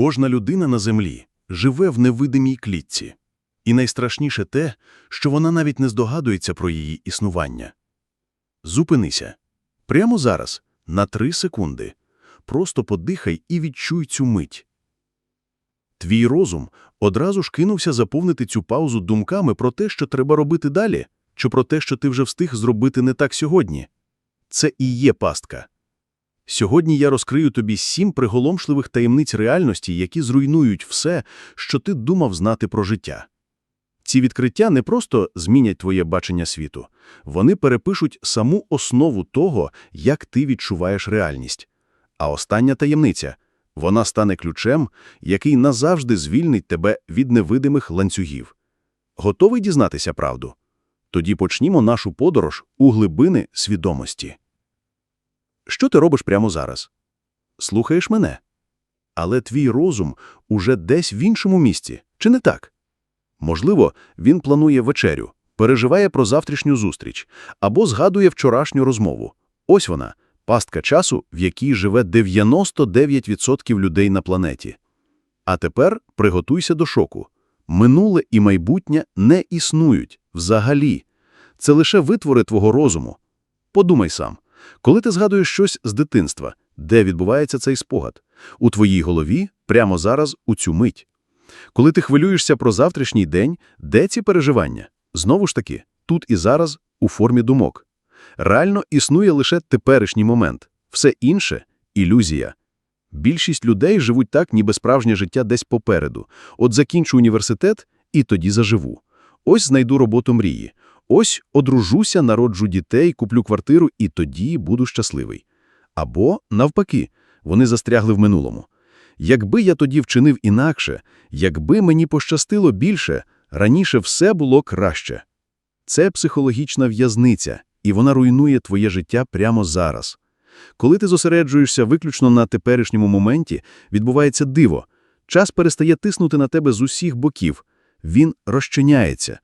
Кожна людина на землі живе в невидимій клітці. І найстрашніше те, що вона навіть не здогадується про її існування. Зупинися. Прямо зараз, на три секунди. Просто подихай і відчуй цю мить. Твій розум одразу ж кинувся заповнити цю паузу думками про те, що треба робити далі, чи про те, що ти вже встиг зробити не так сьогодні. Це і є пастка. Сьогодні я розкрию тобі сім приголомшливих таємниць реальності, які зруйнують все, що ти думав знати про життя. Ці відкриття не просто змінять твоє бачення світу, вони перепишуть саму основу того, як ти відчуваєш реальність. А остання таємниця – вона стане ключем, який назавжди звільнить тебе від невидимих ланцюгів. Готовий дізнатися правду? Тоді почнімо нашу подорож у глибини свідомості. Що ти робиш прямо зараз? Слухаєш мене? Але твій розум уже десь в іншому місці, чи не так? Можливо, він планує вечерю, переживає про завтрашню зустріч або згадує вчорашню розмову. Ось вона, пастка часу, в якій живе 99% людей на планеті. А тепер приготуйся до шоку. Минуле і майбутнє не існують взагалі. Це лише витвори твого розуму. Подумай сам, коли ти згадуєш щось з дитинства, де відбувається цей спогад? У твоїй голові, прямо зараз, у цю мить. Коли ти хвилюєшся про завтрашній день, де ці переживання? Знову ж таки, тут і зараз, у формі думок. Реально існує лише теперішній момент. Все інше – ілюзія. Більшість людей живуть так, ніби справжнє життя десь попереду. От закінчу університет і тоді заживу. Ось знайду роботу мрії. Ось одружуся, народжу дітей, куплю квартиру і тоді буду щасливий. Або, навпаки, вони застрягли в минулому. Якби я тоді вчинив інакше, якби мені пощастило більше, раніше все було краще. Це психологічна в'язниця, і вона руйнує твоє життя прямо зараз. Коли ти зосереджуєшся виключно на теперішньому моменті, відбувається диво. Час перестає тиснути на тебе з усіх боків. Він розчиняється.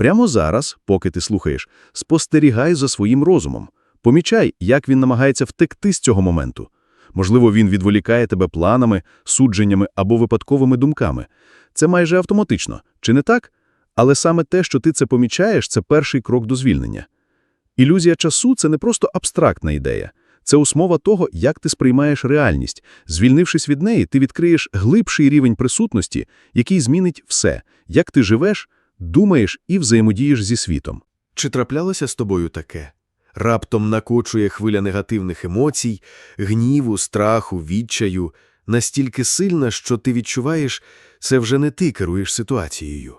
Прямо зараз, поки ти слухаєш, спостерігай за своїм розумом. Помічай, як він намагається втекти з цього моменту. Можливо, він відволікає тебе планами, судженнями або випадковими думками. Це майже автоматично, чи не так? Але саме те, що ти це помічаєш, це перший крок до звільнення. Ілюзія часу – це не просто абстрактна ідея. Це основа того, як ти сприймаєш реальність. Звільнившись від неї, ти відкриєш глибший рівень присутності, який змінить все, як ти живеш, думаєш і взаємодієш зі світом. Чи траплялося з тобою таке? Раптом накочує хвиля негативних емоцій, гніву, страху, відчаю, настільки сильна, що ти відчуваєш, це вже не ти керуєш ситуацією.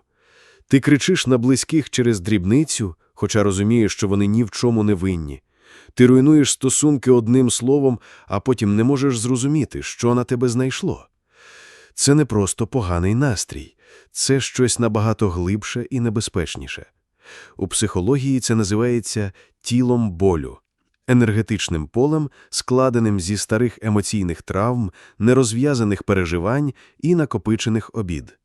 Ти кричиш на близьких через дрібницю, хоча розумієш, що вони ні в чому не винні. Ти руйнуєш стосунки одним словом, а потім не можеш зрозуміти, що на тебе знайшло. Це не просто поганий настрій, це щось набагато глибше і небезпечніше. У психології це називається тілом болю, енергетичним полем, складеним зі старих емоційних травм, нерозв'язаних переживань і накопичених обід.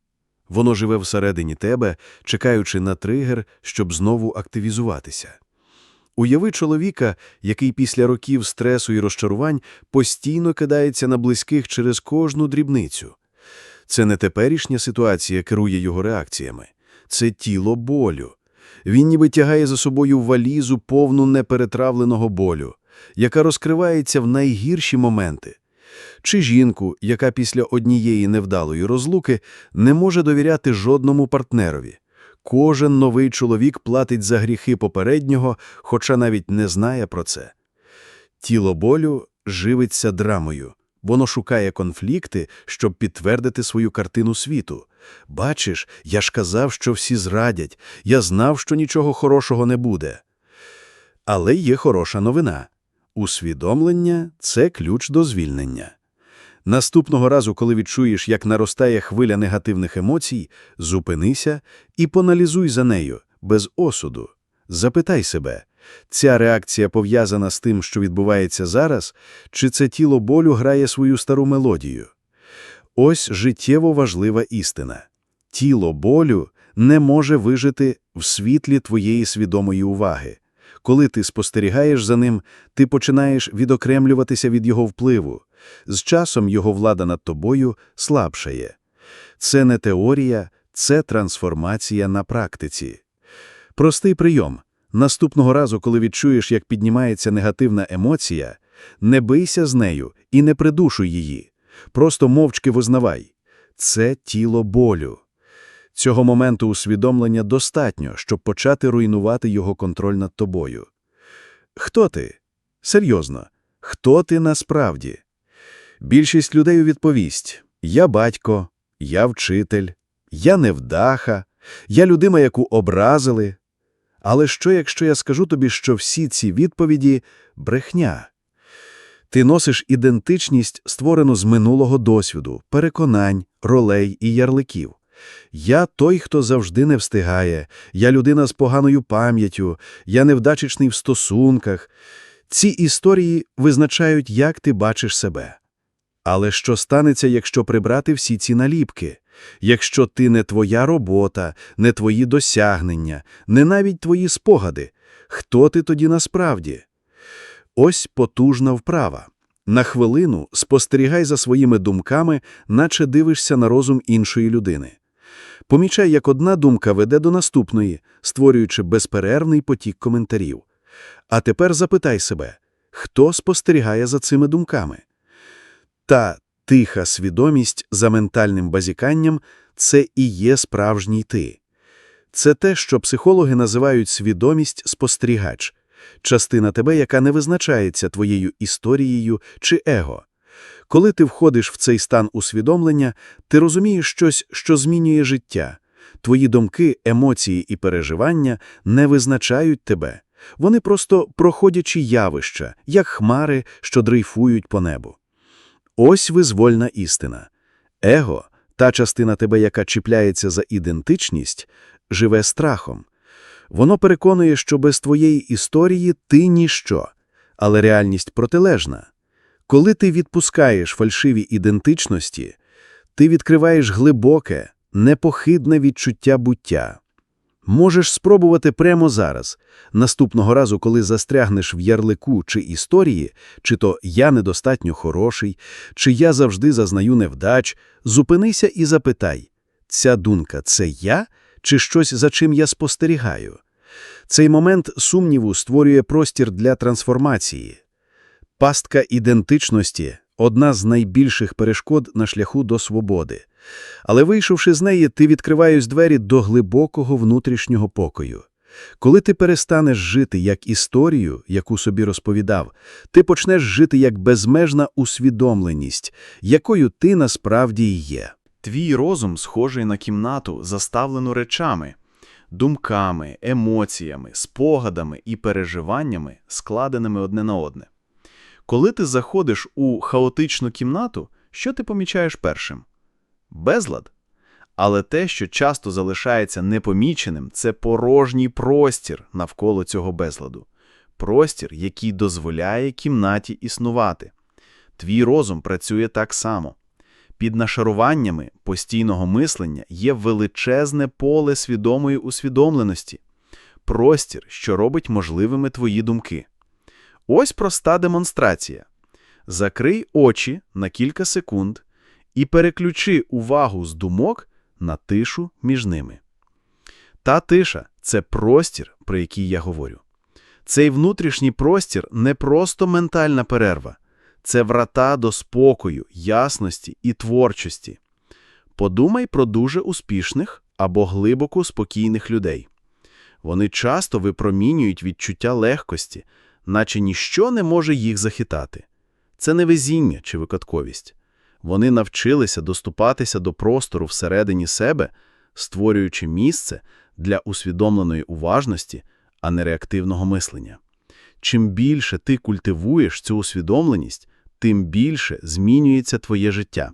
Воно живе всередині тебе, чекаючи на тригер, щоб знову активізуватися. Уяви чоловіка, який після років стресу і розчарувань постійно кидається на близьких через кожну дрібницю. Це не теперішня ситуація керує його реакціями, це тіло болю. Він ніби тягає за собою валізу повну неперетравленого болю, яка розкривається в найгірші моменти. Чи жінку, яка після однієї невдалої розлуки не може довіряти жодному партнерові. Кожен новий чоловік платить за гріхи попереднього, хоча навіть не знає про це. Тіло болю живиться драмою. Воно шукає конфлікти, щоб підтвердити свою картину світу. Бачиш, я ж казав, що всі зрадять, я знав, що нічого хорошого не буде. Але є хороша новина. Усвідомлення – це ключ до звільнення. Наступного разу, коли відчуєш, як наростає хвиля негативних емоцій, зупинися і поналізуй за нею, без осуду. Запитай себе, ця реакція пов'язана з тим, що відбувається зараз, чи це тіло болю грає свою стару мелодію? Ось життєво важлива істина. Тіло болю не може вижити в світлі твоєї свідомої уваги. Коли ти спостерігаєш за ним, ти починаєш відокремлюватися від його впливу. З часом його влада над тобою слабшає. Це не теорія, це трансформація на практиці. Простий прийом. Наступного разу, коли відчуєш, як піднімається негативна емоція, не бийся з нею і не придушуй її. Просто мовчки визнавай. Це тіло болю. Цього моменту усвідомлення достатньо, щоб почати руйнувати його контроль над тобою. Хто ти? Серйозно, хто ти насправді? Більшість людей у відповість «Я батько, я вчитель, я невдаха, я людина, яку образили». Але що, якщо я скажу тобі, що всі ці відповіді – брехня? Ти носиш ідентичність, створену з минулого досвіду, переконань, ролей і ярликів. Я той, хто завжди не встигає, я людина з поганою пам'яттю, я невдачечний в стосунках. Ці історії визначають, як ти бачиш себе. Але що станеться, якщо прибрати всі ці наліпки? Якщо ти не твоя робота, не твої досягнення, не навіть твої спогади, хто ти тоді насправді? Ось потужна вправа. На хвилину спостерігай за своїми думками, наче дивишся на розум іншої людини. Помічай, як одна думка веде до наступної, створюючи безперервний потік коментарів. А тепер запитай себе, хто спостерігає за цими думками? Та тиха свідомість за ментальним базіканням – це і є справжній ти. Це те, що психологи називають свідомість спостерігач, частина тебе, яка не визначається твоєю історією чи его. Коли ти входиш в цей стан усвідомлення, ти розумієш щось, що змінює життя. Твої думки, емоції і переживання не визначають тебе. Вони просто проходячі явища, як хмари, що дрейфують по небу. Ось визвольна істина. Его, та частина тебе, яка чіпляється за ідентичність, живе страхом. Воно переконує, що без твоєї історії ти ніщо, але реальність протилежна. Коли ти відпускаєш фальшиві ідентичності, ти відкриваєш глибоке, непохидне відчуття буття. Можеш спробувати прямо зараз, наступного разу, коли застрягнеш в ярлику чи історії, чи то «я недостатньо хороший», чи «я завжди зазнаю невдач», зупинися і запитай, ця думка – це я, чи щось, за чим я спостерігаю? Цей момент сумніву створює простір для трансформації. Пастка ідентичності – одна з найбільших перешкод на шляху до свободи. Але вийшовши з неї, ти відкриваєш двері до глибокого внутрішнього покою. Коли ти перестанеш жити як історію, яку собі розповідав, ти почнеш жити як безмежна усвідомленість, якою ти насправді є. Твій розум схожий на кімнату, заставлену речами, думками, емоціями, спогадами і переживаннями, складеними одне на одне. Коли ти заходиш у хаотичну кімнату, що ти помічаєш першим? Безлад. Але те, що часто залишається непоміченим, це порожній простір навколо цього безладу. Простір, який дозволяє кімнаті існувати. Твій розум працює так само. Під нашаруваннями постійного мислення є величезне поле свідомої усвідомленості. Простір, що робить можливими твої думки. Ось проста демонстрація. Закрий очі на кілька секунд і переключи увагу з думок на тишу між ними. Та тиша – це простір, про який я говорю. Цей внутрішній простір не просто ментальна перерва, це врата до спокою, ясності і творчості. Подумай про дуже успішних або глибоко спокійних людей. Вони часто випромінюють відчуття легкості, наче ніщо не може їх захитати. Це не везіння чи випадковість. Вони навчилися доступатися до простору всередині себе, створюючи місце для усвідомленої уважності, а не реактивного мислення. Чим більше ти культивуєш цю усвідомленість, тим більше змінюється твоє життя.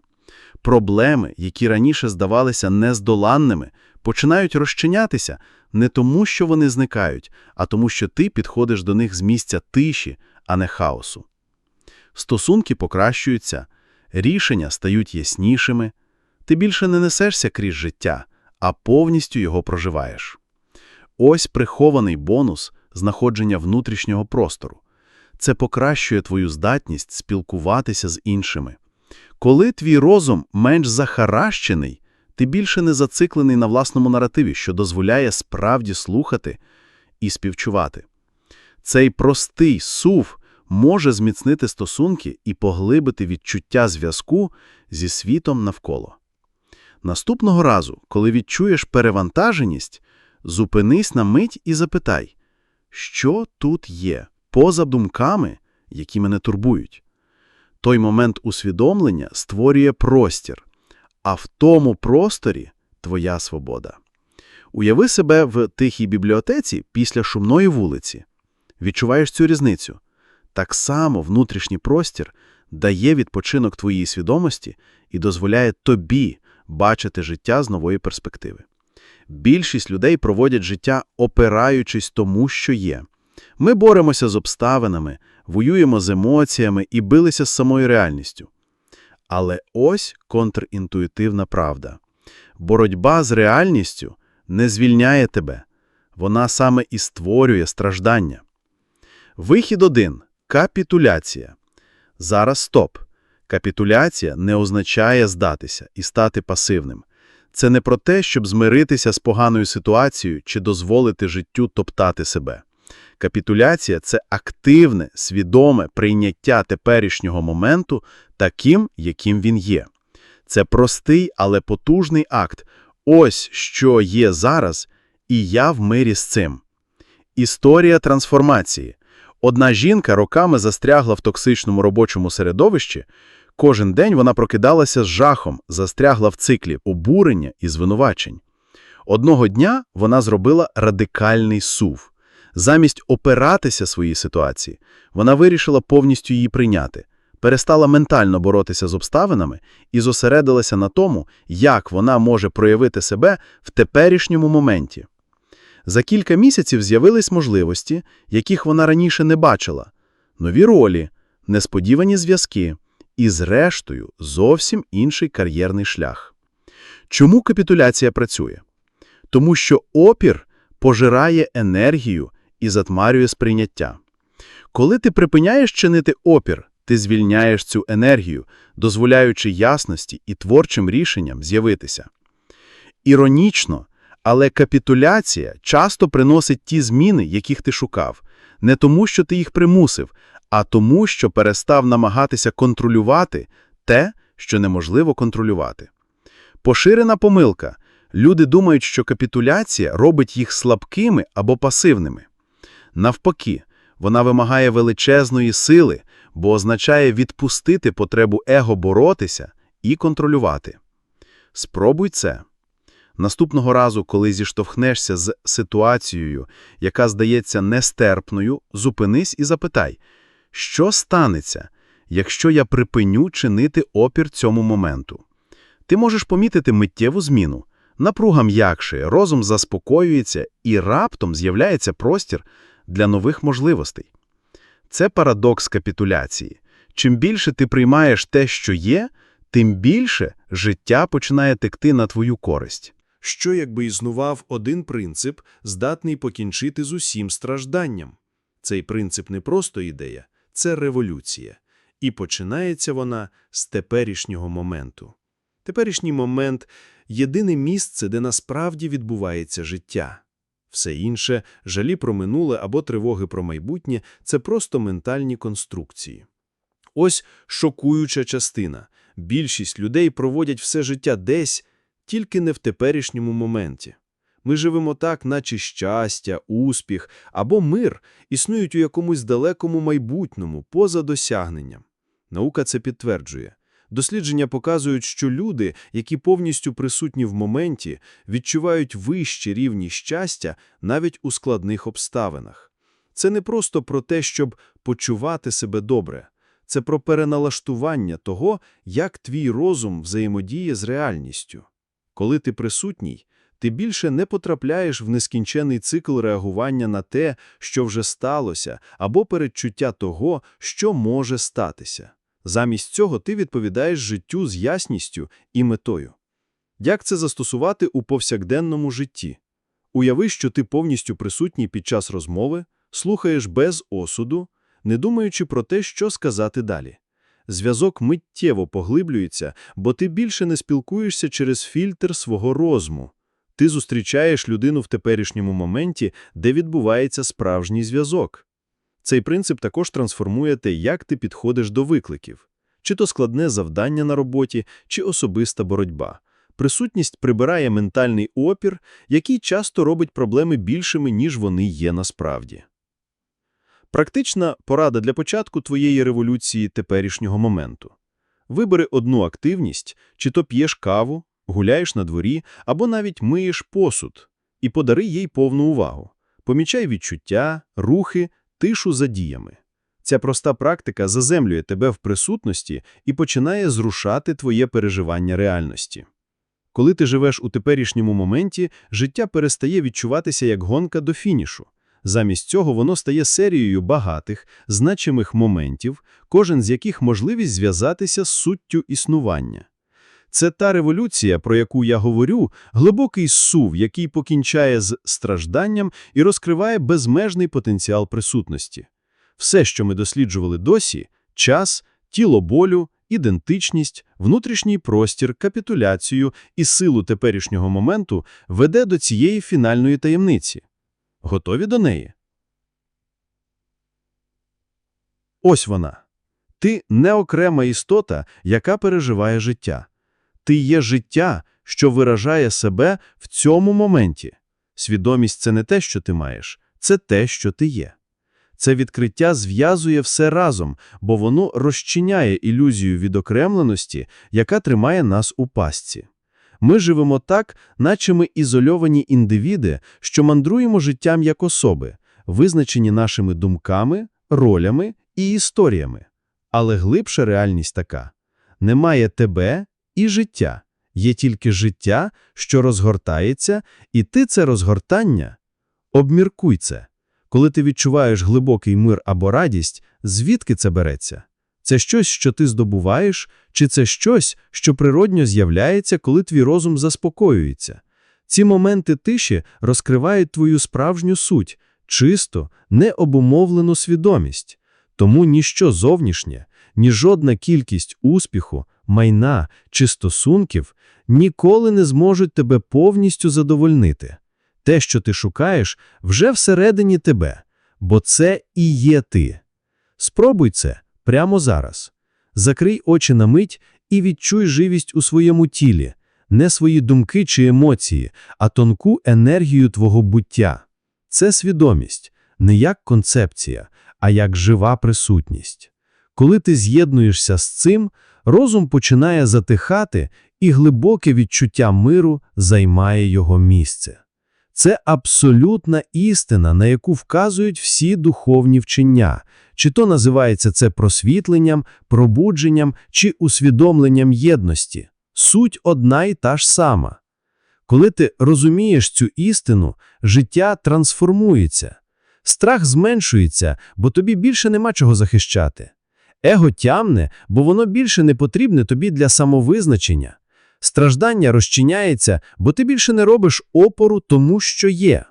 Проблеми, які раніше здавалися нездоланними, починають розчинятися не тому, що вони зникають, а тому, що ти підходиш до них з місця тиші, а не хаосу. Стосунки покращуються, рішення стають яснішими, ти більше не несешся крізь життя, а повністю його проживаєш. Ось прихований бонус знаходження внутрішнього простору. це покращує твою здатність спілкуватися з іншими. Коли твій розум менш захаращений, ти більше не зациклений на власному наративі, що дозволяє справді слухати і співчувати. Цей простий сув може зміцнити стосунки і поглибити відчуття зв'язку зі світом навколо. Наступного разу, коли відчуєш перевантаженість, зупинись на мить і запитай, що тут є, поза думками, які мене турбують. Той момент усвідомлення створює простір, а в тому просторі твоя свобода. Уяви себе в тихій бібліотеці після шумної вулиці. Відчуваєш цю різницю? Так само внутрішній простір дає відпочинок твоїй свідомості і дозволяє тобі бачити життя з нової перспективи. Більшість людей проводять життя, опираючись тому, що є. Ми боремося з обставинами, воюємо з емоціями і билися з самою реальністю. Але ось контрінтуїтивна правда. Боротьба з реальністю не звільняє тебе. Вона саме і створює страждання. Вихід один – капітуляція. Зараз стоп. Капітуляція не означає здатися і стати пасивним. Це не про те, щоб змиритися з поганою ситуацією чи дозволити життю топтати себе. Капітуляція – це активне, свідоме прийняття теперішнього моменту таким, яким він є. Це простий, але потужний акт. Ось що є зараз, і я в мирі з цим. Історія трансформації. Одна жінка роками застрягла в токсичному робочому середовищі. Кожен день вона прокидалася з жахом, застрягла в циклі обурення і звинувачень. Одного дня вона зробила радикальний сув. Замість опиратися своїй ситуації, вона вирішила повністю її прийняти, перестала ментально боротися з обставинами і зосередилася на тому, як вона може проявити себе в теперішньому моменті. За кілька місяців з'явились можливості, яких вона раніше не бачила, нові ролі, несподівані зв'язки і, зрештою, зовсім інший кар'єрний шлях. Чому капітуляція працює? Тому що опір пожирає енергію і затмарює сприйняття. Коли ти припиняєш чинити опір, ти звільняєш цю енергію, дозволяючи ясності і творчим рішенням з'явитися. Іронічно, але капітуляція часто приносить ті зміни, яких ти шукав, не тому, що ти їх примусив, а тому, що перестав намагатися контролювати те, що неможливо контролювати. Поширена помилка. Люди думають, що капітуляція робить їх слабкими або пасивними. Навпаки, вона вимагає величезної сили, бо означає відпустити потребу его боротися і контролювати. Спробуй це. Наступного разу, коли зіштовхнешся з ситуацією, яка здається нестерпною, зупинись і запитай, що станеться, якщо я припиню чинити опір цьому моменту. Ти можеш помітити миттєву зміну. Напруга м'якшає, розум заспокоюється і раптом з'являється простір для нових можливостей. Це парадокс капітуляції. Чим більше ти приймаєш те, що є, тим більше життя починає текти на твою користь. Що якби існував один принцип, здатний покінчити з усім стражданням? Цей принцип не просто ідея, це революція. І починається вона з теперішнього моменту. Теперішній момент – єдине місце, де насправді відбувається життя. Все інше – жалі про минуле або тривоги про майбутнє – це просто ментальні конструкції. Ось шокуюча частина. Більшість людей проводять все життя десь, тільки не в теперішньому моменті. Ми живемо так, наче щастя, успіх або мир існують у якомусь далекому майбутньому, поза досягненням. Наука це підтверджує. Дослідження показують, що люди, які повністю присутні в моменті, відчувають вищі рівні щастя навіть у складних обставинах. Це не просто про те, щоб почувати себе добре. Це про переналаштування того, як твій розум взаємодіє з реальністю. Коли ти присутній, ти більше не потрапляєш в нескінчений цикл реагування на те, що вже сталося, або передчуття того, що може статися. Замість цього ти відповідаєш життю з ясністю і метою. Як це застосувати у повсякденному житті? Уяви, що ти повністю присутній під час розмови, слухаєш без осуду, не думаючи про те, що сказати далі. Зв'язок миттєво поглиблюється, бо ти більше не спілкуєшся через фільтр свого розуму. Ти зустрічаєш людину в теперішньому моменті, де відбувається справжній зв'язок. Цей принцип також трансформує те, як ти підходиш до викликів. Чи то складне завдання на роботі, чи особиста боротьба. Присутність прибирає ментальний опір, який часто робить проблеми більшими, ніж вони є насправді. Практична порада для початку твоєї революції теперішнього моменту. Вибери одну активність, чи то п'єш каву, гуляєш на дворі, або навіть миєш посуд, і подари їй повну увагу. Помічай відчуття, рухи, тишу за діями. Ця проста практика заземлює тебе в присутності і починає зрушати твоє переживання реальності. Коли ти живеш у теперішньому моменті, життя перестає відчуватися як гонка до фінішу. Замість цього воно стає серією багатих, значимих моментів, кожен з яких можливість зв'язатися з суттю існування. Це та революція, про яку я говорю, глибокий сув, який покінчає з стражданням і розкриває безмежний потенціал присутності. Все, що ми досліджували досі – час, тіло болю, ідентичність, внутрішній простір, капітуляцію і силу теперішнього моменту – веде до цієї фінальної таємниці. Готові до неї? Ось вона. Ти не окрема істота, яка переживає життя. Ти є життя, що виражає себе в цьому моменті. Свідомість – це не те, що ти маєш, це те, що ти є. Це відкриття зв'язує все разом, бо воно розчиняє ілюзію відокремленості, яка тримає нас у пастці. Ми живемо так, наче ми ізольовані індивіди, що мандруємо життям як особи, визначені нашими думками, ролями і історіями. Але глибша реальність така – немає тебе і життя, є тільки життя, що розгортається, і ти це розгортання – обміркуй це. Коли ти відчуваєш глибокий мир або радість, звідки це береться? Це щось, що ти здобуваєш, чи це щось, що природньо з'являється, коли твій розум заспокоюється? Ці моменти тиші розкривають твою справжню суть, чисто, необумовлену свідомість. Тому ніщо зовнішнє, ні жодна кількість успіху, майна чи стосунків ніколи не зможуть тебе повністю задовольнити. Те, що ти шукаєш, вже всередині тебе, бо це і є ти. Спробуй це прямо зараз. Закрий очі на мить і відчуй живість у своєму тілі, не свої думки чи емоції, а тонку енергію твого буття. Це свідомість, не як концепція, а як жива присутність. Коли ти з'єднуєшся з цим, розум починає затихати, і глибоке відчуття миру займає його місце. Це абсолютна істина, на яку вказують всі духовні вчення, чи то називається це просвітленням, пробудженням чи усвідомленням єдності. Суть одна і та ж сама. Коли ти розумієш цю істину, життя трансформується. Страх зменшується, бо тобі більше нема чого захищати. Его тямне, бо воно більше не потрібне тобі для самовизначення. Страждання розчиняється, бо ти більше не робиш опору тому, що є.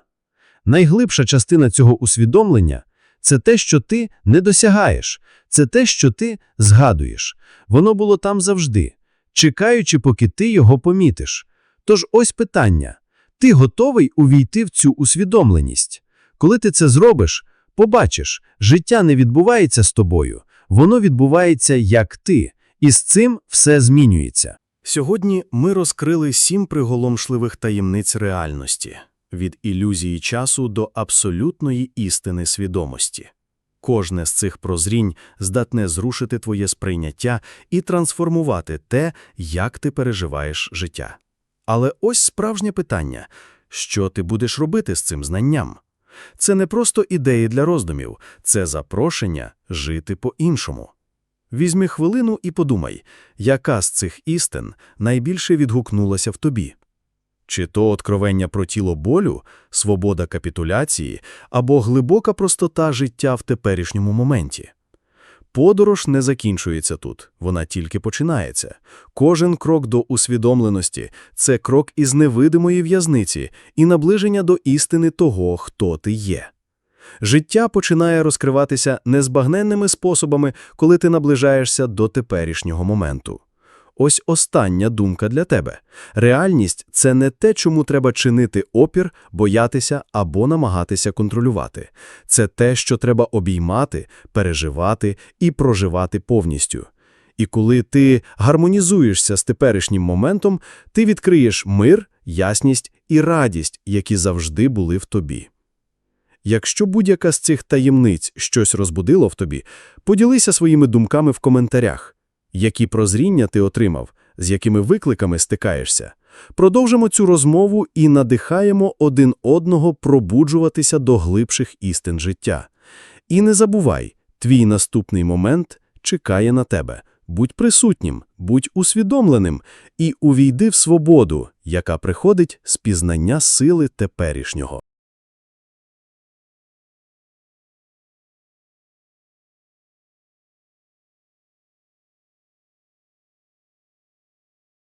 Найглибша частина цього усвідомлення – це те, що ти не досягаєш, це те, що ти згадуєш. Воно було там завжди, чекаючи, поки ти його помітиш. Тож ось питання. Ти готовий увійти в цю усвідомленість? Коли ти це зробиш, побачиш, життя не відбувається з тобою, воно відбувається як ти, і з цим все змінюється. Сьогодні ми розкрили сім приголомшливих таємниць реальності від ілюзії часу до абсолютної істини свідомості. Кожне з цих прозрінь здатне зрушити твоє сприйняття і трансформувати те, як ти переживаєш життя. Але ось справжнє питання – що ти будеш робити з цим знанням? Це не просто ідеї для роздумів, це запрошення жити по-іншому. Візьми хвилину і подумай, яка з цих істин найбільше відгукнулася в тобі? Чи то откровення про тіло болю, свобода капітуляції або глибока простота життя в теперішньому моменті? Подорож не закінчується тут, вона тільки починається. Кожен крок до усвідомленості – це крок із невидимої в'язниці і наближення до істини того, хто ти є. Життя починає розкриватися незбагненними способами, коли ти наближаєшся до теперішнього моменту. Ось остання думка для тебе. Реальність – це не те, чому треба чинити опір, боятися або намагатися контролювати. Це те, що треба обіймати, переживати і проживати повністю. І коли ти гармонізуєшся з теперішнім моментом, ти відкриєш мир, ясність і радість, які завжди були в тобі. Якщо будь-яка з цих таємниць щось розбудило в тобі, поділися своїми думками в коментарях. Які прозріння ти отримав, з якими викликами стикаєшся. Продовжимо цю розмову і надихаємо один одного пробуджуватися до глибших істин життя. І не забувай, твій наступний момент чекає на тебе. Будь присутнім, будь усвідомленим і увійди в свободу, яка приходить з пізнання сили теперішнього.